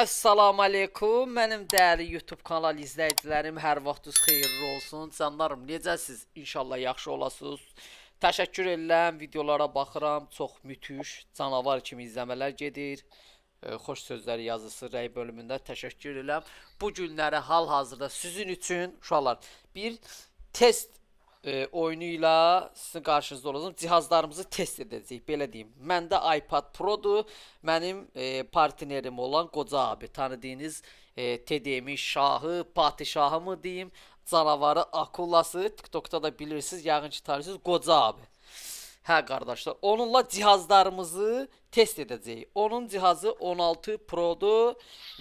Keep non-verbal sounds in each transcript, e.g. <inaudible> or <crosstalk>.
Assalamu aleykum. Mənim dəyərli YouTube kanal izləyicilərim, hər vaxtınız xeyirli olsun. Canlarım, necəsiz? İnşallah yaxşı olasınız. Təşəkkür edirəm. Videolara baxıram. Çox müthiş, canavar kimi izləmələr gedir. E, xoş sözlər yazısı rəy bölümündə təşəkkür edirəm. Bu günləri hal-hazırda sizin üçün uşaqlar bir test e, oyunu ilə sizin qarşınızda olacağım. Cihazlarımızı test edəcəyik, belə deyim. Məndə iPad Pro-dur. Mənim e, partnerim olan Qoca abi, tanıdığınız e, TDM şahı, padişahı mı deyim, canavarı, akullası, TikTok'ta da bilirsiniz, yəqin ki tanıyırsınız, Qoca abi. Hə qardaşlar, onunla cihazlarımızı test edəcəyik. Onun cihazı 16 Pro-dur.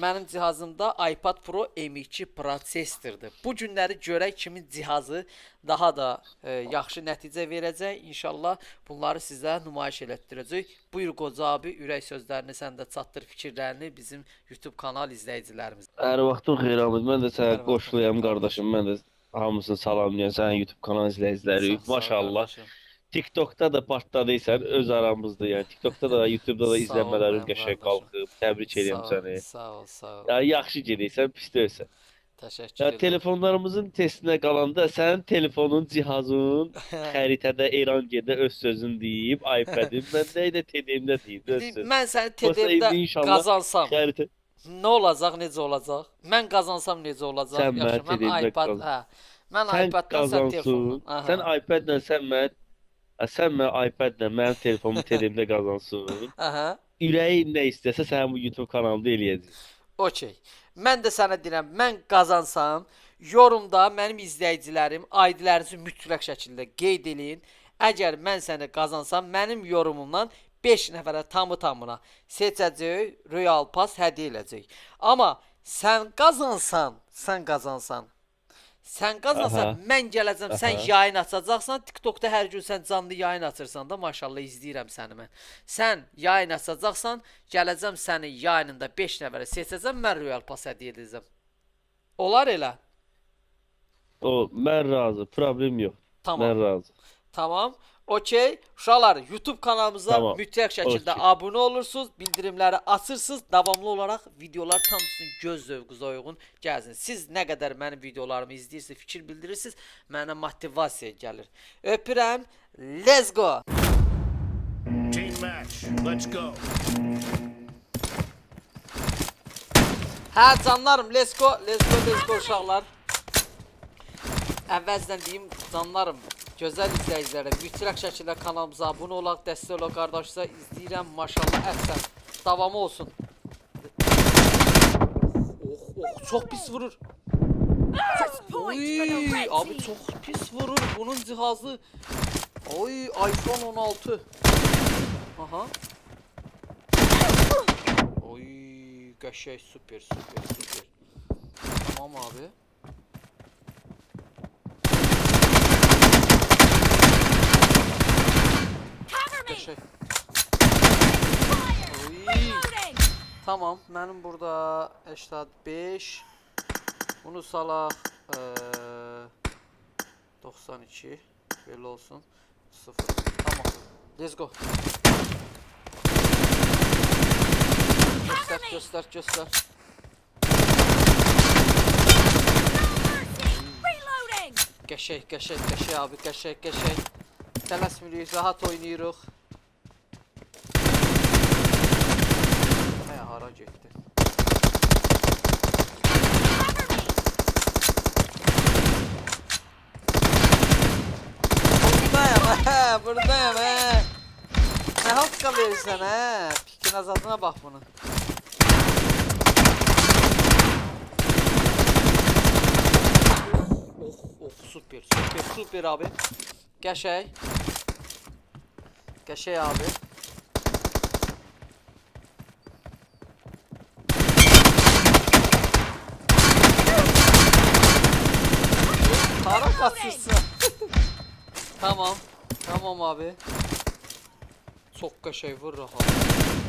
Mənim cihazımda iPad Pro M2 prosessordur. Bu günləri görək kimin cihazı daha da e, yaxşı nəticə verəcək. İnşallah bunları sizə nümayiş elətdirəcək. Buyur qoca abi, ürək sözlərini sən də çatdır fikirlərini bizim YouTube kanal izləyicilərimiz. Hər vaxtın xeyir Ahmet. Mən də sənə qoşuluyam qardaşım. Mən də hamısını salamlayıram sənin YouTube kanal izləyiciləri. Sağ- sağ Maşallah. qardaşım. TikTok'ta da partladıysan öz aramızda yəni. TikTok'ta da, YouTube'da da Sağ ol izlənmələrin mənim qəşəng qardaşım. qalxıb. Təbrik edirəm Sağ ol, səni. Sağ ol, sağ ol. Ya yaxşı gedirsən, pis deyilsən. Təşəkkür Ya edirəm. telefonlarımızın testinə qalanda sənin telefonun, cihazın <laughs> xəritədə İrangedə öz sözün deyib, iPad'in <laughs> məndə də TDM-də deyib öz sözün. Mən səni Olsa TDM-də indi inşallah qazansam Xəritə nə olacaq, necə olacaq? Mən qazansam necə olacaq? Sən mənə Yaxşı, mən TDM-də iPad, qazan. hə. Mən sən iPad-dan sən qazansın. telefondan. Aha. Sən iPad-lə sən sən mən iPad-lə mənim telefonumu <laughs> TDM-də qazansın. Aha. Ürəyin nə istəsə sən bu YouTube kanalında eləyəcəksən. Okey. Mən də sənə deyirəm, mən qazansam, yorumda mənim izləyicilərim ID-lərinizi mütləq şəkildə qeyd eləyin. Əgər mən səni qazansam, mənim yorumumdan 5 nəfərə tamı tamına seçəcək, Royal Pass hədiyyə eləcək. Amma sən qazansan, sən qazansan. Sən qazansan, Aha. mən gələcəm, sən Aha. yayın açacaqsan. TikTokda hər gün sən canlı yayın açırsan da, maşallah izləyirəm səni mən. Sən yayın açacaqsan, gələcəm səni yayınında 5 nəfərə seçəcəm, mən Royal Pass hədiyyə edəcəm. Olar elə. O mən razı, problem yox. Tamam. Mən razı. Tamam. Okey. Uşaqlar YouTube kanalımıza Tamam. mütləq şəkildə Okey. abunə olursunuz, bildirimləri açırsınız, davamlı olaraq videolar tam sizin göz zövqünüzə uyğun gəlsin. Siz nə qədər mənim videolarımı izləyirsiniz, fikir bildirirsiniz, mənə motivasiya gəlir. Öpürəm. Let's go. Team match. Let's go. Hə canlarım, let's go, let's go, let's go uşaqlar. Əvvəlcədən deyim canlarım, gözəl izləyicilərə mütləq şəkildə kanalımıza abunə olaq, dəstək olaq qardaşlar. İzləyirəm, maşallah, əhsən. Davamı olsun. Oh, oh, çox pis vurur. Oy, abi çox pis vurur bunun cihazı. Oy, iPhone 16. Aha. Oy, qəşəng, super, super, super. Tamam abi. Qəşəng. Oy. Tamam, mənim burada 85. Bunu salaq eee 92 belə olsun. 0. Tamam. Let's go. Göster, göster, göster. Qəşəng, qəşəng, qəşəng abi, qəşəng, qəşəng. Tələsmirik, rahat oynayırıq. Hə, hara getdi? Buradayam, hə, buradayam, hə. Nə haqqa verirsən, hə? Pikin azadına bax bunun. Of, of, super, super, super abi. Qəşəng. Qəşəng abi. Qaçırsan? tamam. Tamam abi. Çox qəşəng vurur ha.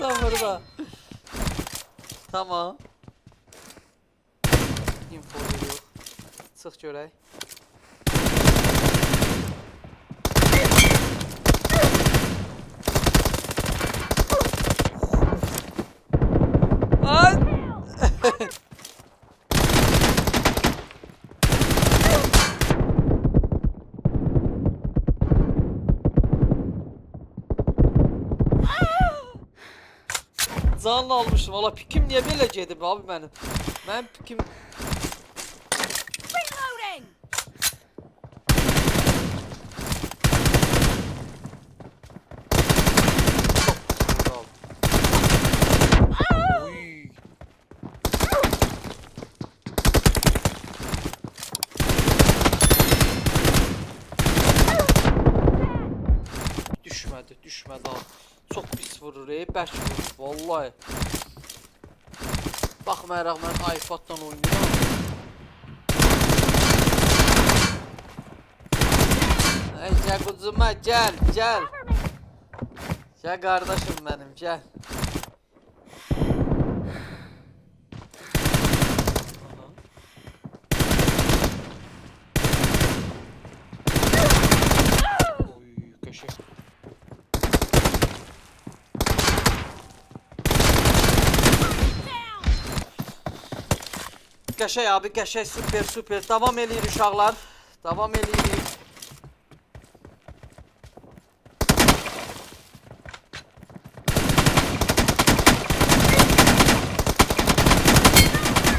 Sen burada. Tamam. Info veriyor. Çıx görək. Ay! Canlı almışım. Valla pikim niye böyle gedib abi benim? Mənim pikim. Düşmədi, düşmədi abi. Çox pis vurur, ey, bərk vurur, vallahi. Baxmayaraq mən iPad-dan oynayıram. Ay, gəl qucuma, gəl, gəl. Gəl qardaşım mənim. Oy, köşe. Down! Qəşəng abi, qəşəng, super, super. Davam eləyir uşaqlar. Davam eləyirik.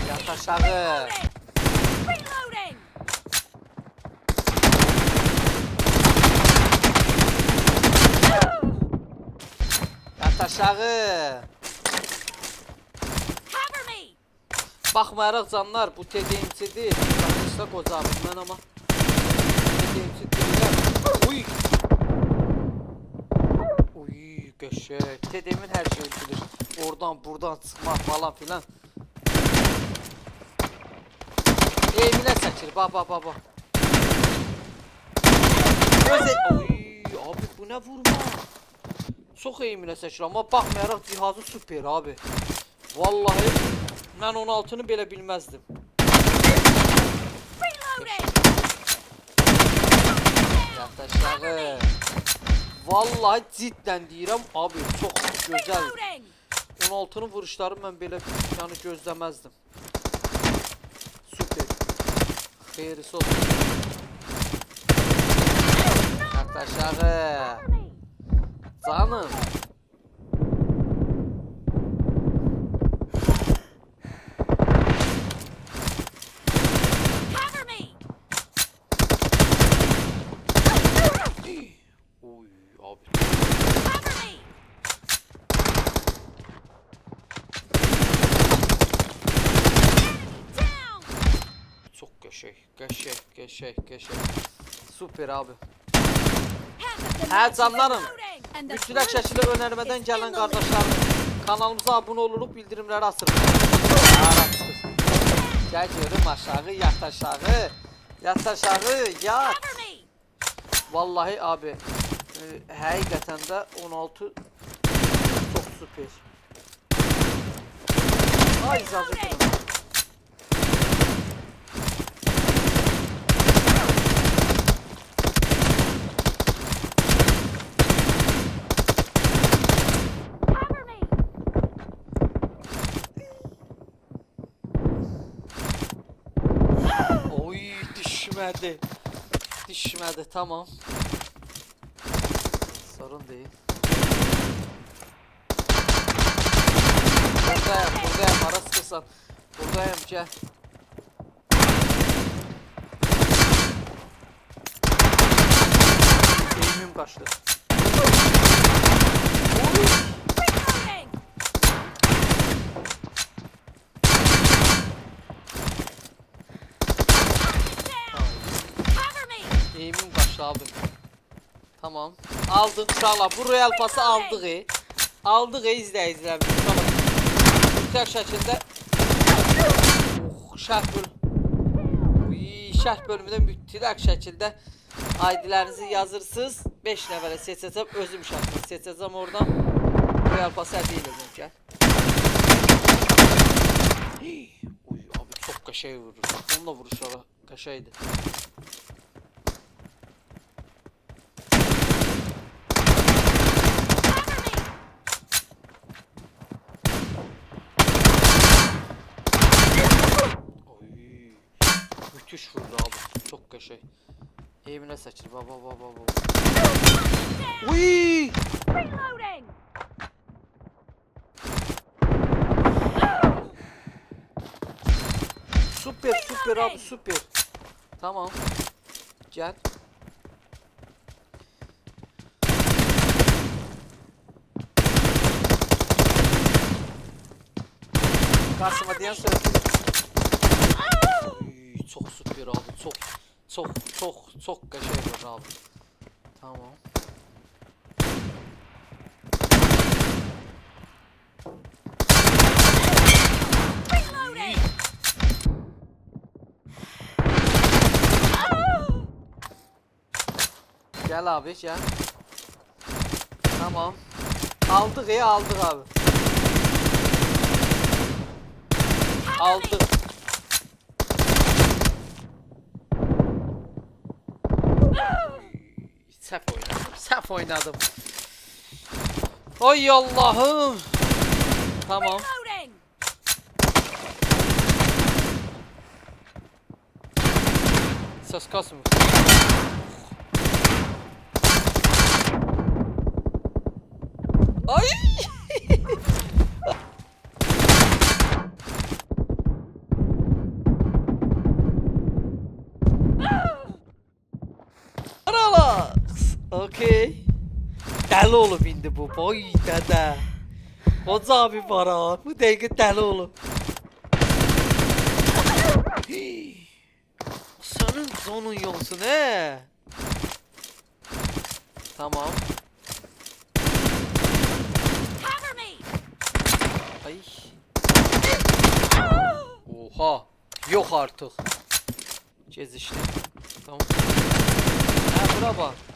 Yat aşağı. Yat aşağı. Baxmayaraq canlar, bu TDMC-dir. Baxışda qocabım mən amma. TDMC deyirəm. Uy. Uy, qəşəng. TDM-in hər şeyini bilir. Oradan, buradan çıxmaq falan filan. Eminə çəkir. Bax, bax, bax, bax. Gözə... Uy, abi bu nə vurma? Çox eminə çəkir amma baxmayaraq cihazı super abi. Vallahi mən 16-nı belə bilməzdim. Reloading! Yat aşağı. Vallahi cidden deyirəm abi gözəl. Reloading! 16-nın vuruşları mən belə yəni gözləməzdim. Super. Xeyirisi olsun. Yat aşağı. Canım. Qəşəng, qəşəng, qəşəng, qəşəng. Super abi. İs canlarım. blue şəkildə the lead. qardaşlarım kanalımıza bildirimləri açırıq. Ara çıxır. Gəl görüm aşağı, yat aşağı. Yat aşağı, yat. Vallahi abi, e, həqiqətən də 16 çox super. Ay icazə düşmədi. Düşmədi, tamam. Sorun değil. Buradayım, buradayım. Ara sıkırsan. Buradayım, gel. Eğimim kaçtı. Reloading! Down! Cover me! Eğimim kaçtı abi. Tamam. Aldık uşaqlar. Bu Royal Pass'ı aldıq. e. Aldıq ey izləyicilərimiz. Uşaqlar. Mütləq şəkildə Oh, şərh bölüm. Uy, şərh bölümündə mütləq şəkildə ID-lərinizi yazırsınız. 5 nəfərə seçəcəm, özüm şəxsən seçəcəm oradan. Real pas hədiyyə edəcəm gəl. Uy abi çox qəşəng vurur. Onunla vuruşları qəşəngdir. 60 vurdu abi. Çok köşe. Evine saçır. Baba baba baba. Uy! Reloading. Süper süper abi süper. Tamam. Gel. Kasım hadi yan söyle. Çok süper abi çok çok çok çok kaşe var abi. Tamam. Gel abi gel. Tamam. Aldık ya aldık abi. Aldık. Sef oynadım. Sef oynadım. Oy Allah'ım. Tamam. Söz kasmıyor. Okey. Deli oğlum indi bu. Boy dede. Koca abi var ha. Bu dəqiqə deli oğlum. Senin zonun yolsun he. Tamam. Ay. Oha. Yok artık. Gez işte. Tamam. Ha bura bak.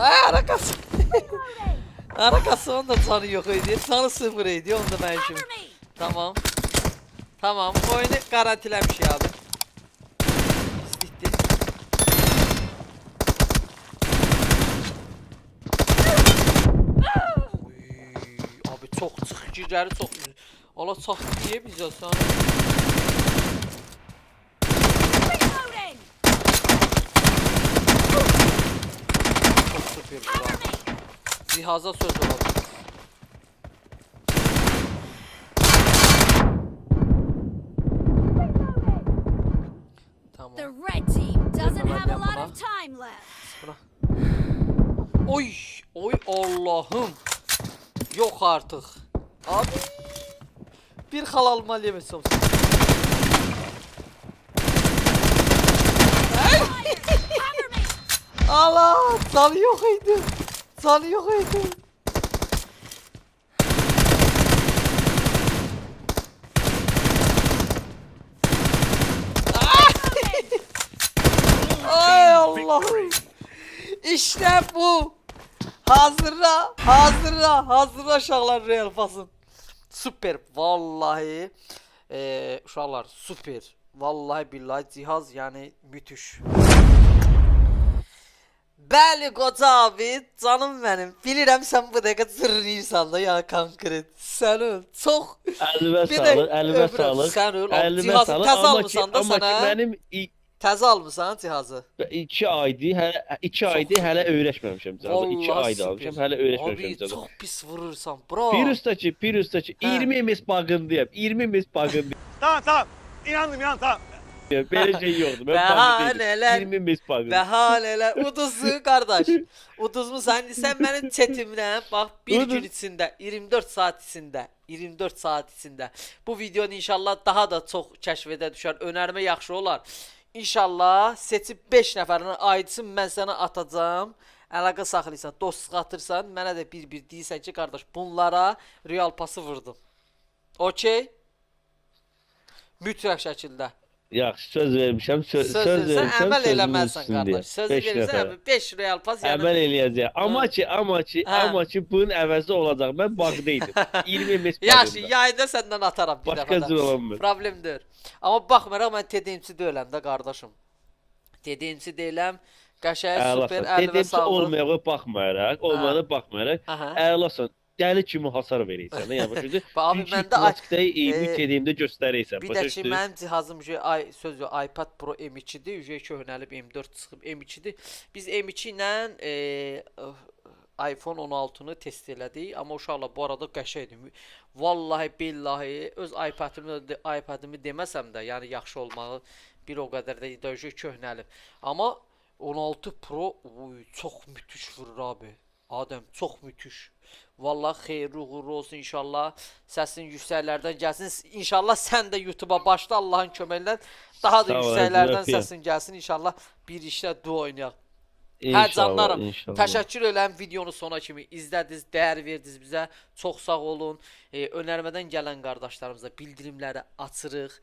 Ay arakası. arakası <laughs> onda canı yok idi. Canı sıfır idi. Onda ben şimdi. Tamam. Tamam. Bu oyunu garantilemiş abi. Bitti. Abi çok sıkıcıları çok güzel. Allah çaktı diye biz ya sana. Reloading! Bu abi. Cihaza söz olalım. Tamam. The red team doesn't Buna have a ben lot buna. of time left. Oy, oy Allah'ım. Yok artık. Abi. Bir halal mal yemesi olsun. Allah, canı yok idi. Canı yok idi. Ay Allah'ım. İşte bu. Hazırla, hazırla, hazırla uşaqlar Real Fasın. Süper, vallahi. Eee uşaqlar süper. Vallahi billahi cihaz yani müthiş. Bəli qoca abi, canım mənim. Bilirəm sən bu dəqiqə zırnıyırsan da ya konkret. Sən öl. Çox Əlimə Bir də sağlıq, əlimə öbürü- sağlıq. sən öl, Əlimə cihazı sağlıq. təzə Amma ki, almısan da amma ki sənə. mənim i- təzə almısan cihazı. 2 aydır, hələ 2 aydır hələ öyrəşməmişəm cihazı. 2 Vallahi ayda almışam, hələ öyrəşməmişəm Abi cihazı. çox pis vurursan. Bro. Üstəki Hə. 20 mis bağındayım. 20 mis bağındayım. Tamam tamam. İnandım inandım tamam. Belə şey yoxdur. Mən Bəhanələr. bağındayım. 20 mis bağındayım. Bəhanələr uduzdu qardaş. <laughs> Uduzmusan sən mənim chatimdən bax bir Uduz. gün içində 24 saat içində 24 saat içində bu videonu inşallah daha da çox kəşfədə düşər. Önərmə yaxşı olar. İnşallah seçib 5 nəfərin aydısı mən sənə atacağam. Əlaqə saxlayırsan, dostluq atırsan, mənə də bir-bir deyirsən ki, qardaş, bunlara real pası vurdum. Okey? Mütləq şəkildə. Yaxşı, söz vermişəm. Sö Söz, söz, vermişəm. əməl üstündəyəm. qardaş. Söz verirsən nəfərə. 5 real pas yəni. Əməl eləyəcək. Amma ki, amma ki, Hə. amma ki bunun əvəzi olacaq. Mən bağda idim. 20 mes Yaxşı, yayda səndən ataram bir Başqa dəfə. cür olmur. Problem deyil. Amma baxmayaraq mən TDMçi deyiləm də qardaşım. TDMçi deyiləm. Qəşəng, super, əli və sağlıq. olmayağa baxmayaraq, olmayana baxmayaraq, əlasan. Dəli kimi hasar verirsən. Yəni düşdün? <laughs> Bax, abi, məndə e, ümid edimdə göstərirsən. Bir də ki, mənim cihazım şey ay söz yox, iPad Pro M2-dir, ücə köhnəlib M4 çıxıb M2-dir. Biz M2 ilə e, ö, iPhone 16-nı test elədik, amma uşaqlar bu arada qəşəngdir. Vallahi billahi öz iPad-ımı iPad-ımı deməsəm də, yəni yaxşı olmağı bir o qədər də döyüşü köhnəlib. Amma 16 Pro uy, çox müthiş vurur abi. Adəm çox müthiş. Vallahi xeyirli uğurlu olsun inşallah. Səsin yüksəklərdən gəlsin. İnşallah sən də YouTube-a başla Allahın köməyi ilə daha da yüksəklərdən səsin gəlsin inşallah. Bir işlə duo oynayaq. Hə İnşallah, canlarım. inşallah. Təşəkkür edirəm videonu sona kimi izlədiniz, dəyər verdiniz bizə. Çox sağ olun. E, önərmədən gələn qardaşlarımıza bildirimləri açırıq.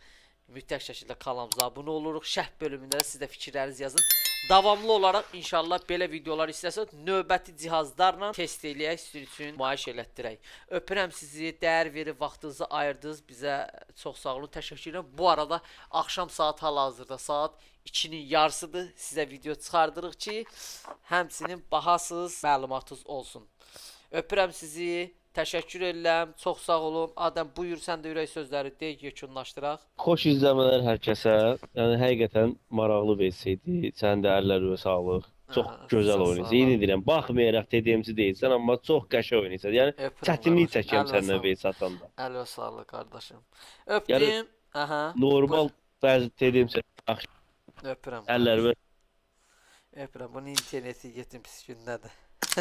Mütləq şəkildə kanalımıza abunə oluruq. Şərh bölümündə də siz də fikirlərinizi yazın. Davamlı olaraq inşallah belə videolar istəsəz növbəti cihazlarla test eləyək, sizin üçün nümayiş elətdirək. Öpürəm sizi, dəyər verib vaxtınızı ayırdınız bizə. Çox sağ olun, təşəkkür edirəm. Bu arada axşam saat hal-hazırda saat 2-nin yarısıdır. Sizə video çıxardırıq ki, həmçinin bahasız məlumatınız olsun. Öpürəm sizi. Təşəkkür edirəm. Çox sağ olun. Adəm buyur sən də ürək sözləri de, yekunlaşdıraq. Xoş izləmələr hər kəsə. Yəni həqiqətən maraqlı versəydi. Sənin də əllərinə sağlıq. Çox Aha, gözəl oynayırsan. Yeni deyirəm, baxmayaraq dediyimci deyilsən, amma çox qəşəng oynayırsan. Yəni çətinlik çəkirəm səndən veys atanda. Ələ sağlıq qardaşım. Öpdüm. Aha. Normal bəzi dediyimsə yaxşı Öpürəm. əllərimə Öpürəm. Bunun interneti yetim pis gündədir.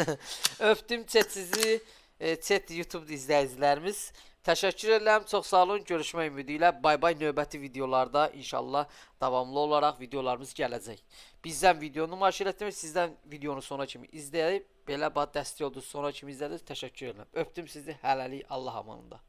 <laughs> Öpdüm chat sizi. E, chat YouTube izləyicilərimiz. Təşəkkür edirəm. Çox sağ olun. Görüşmək ümidi ilə. Bay bay növbəti videolarda inşallah davamlı olaraq videolarımız gələcək. Bizdən videonu nümayiş etdirmək, sizdən videonu sona kimi izləyib belə bax dəstək oldunuz, sonra kimi izlədiniz. Təşəkkür edirəm. Öpdüm sizi. Hələlik Allah amanında.